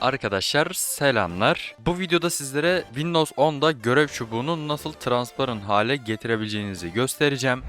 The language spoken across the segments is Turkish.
Arkadaşlar selamlar. Bu videoda sizlere Windows 10'da görev çubuğunu nasıl transparan hale getirebileceğinizi göstereceğim.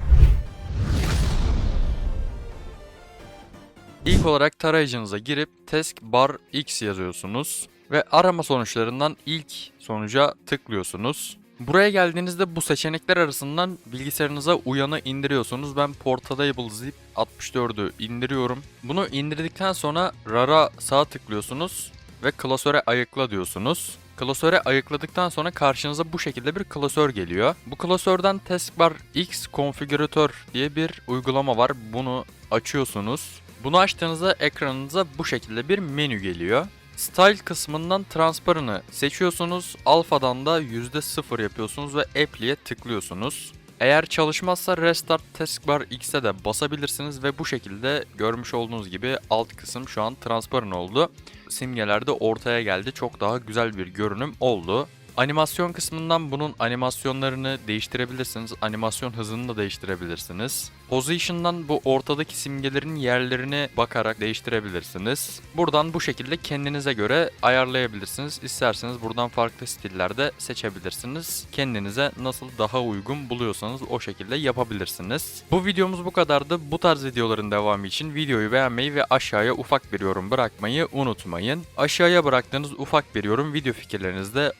İlk olarak tarayıcınıza girip taskbar X yazıyorsunuz ve arama sonuçlarından ilk sonuca tıklıyorsunuz. Buraya geldiğinizde bu seçenekler arasından bilgisayarınıza uyanı indiriyorsunuz. Ben Portable Zip 64'ü indiriyorum. Bunu indirdikten sonra RAR'a sağ tıklıyorsunuz ve klasöre ayıkla diyorsunuz. Klasöre ayıkladıktan sonra karşınıza bu şekilde bir klasör geliyor. Bu klasörden Taskbar X Configurator diye bir uygulama var. Bunu açıyorsunuz. Bunu açtığınızda ekranınıza bu şekilde bir menü geliyor. Style kısmından Transparen'ı seçiyorsunuz. Alphadan da %0 yapıyorsunuz ve Apply'e tıklıyorsunuz. Eğer çalışmazsa Restart Taskbar X'e de basabilirsiniz ve bu şekilde görmüş olduğunuz gibi alt kısım şu an transparan oldu. Simgeler de ortaya geldi. Çok daha güzel bir görünüm oldu. Animasyon kısmından bunun animasyonlarını değiştirebilirsiniz. Animasyon hızını da değiştirebilirsiniz. Position'dan bu ortadaki simgelerin yerlerini bakarak değiştirebilirsiniz. Buradan bu şekilde kendinize göre ayarlayabilirsiniz. İsterseniz buradan farklı stillerde seçebilirsiniz. Kendinize nasıl daha uygun buluyorsanız o şekilde yapabilirsiniz. Bu videomuz bu kadardı. Bu tarz videoların devamı için videoyu beğenmeyi ve aşağıya ufak bir yorum bırakmayı unutmayın. Aşağıya bıraktığınız ufak bir yorum video fikirleriniz de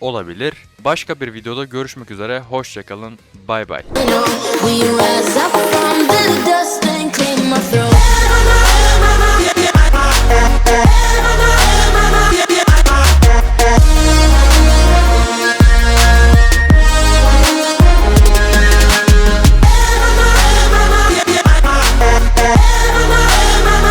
olabilir. Başka bir videoda görüşmek üzere. Hoşçakalın. Bay bay.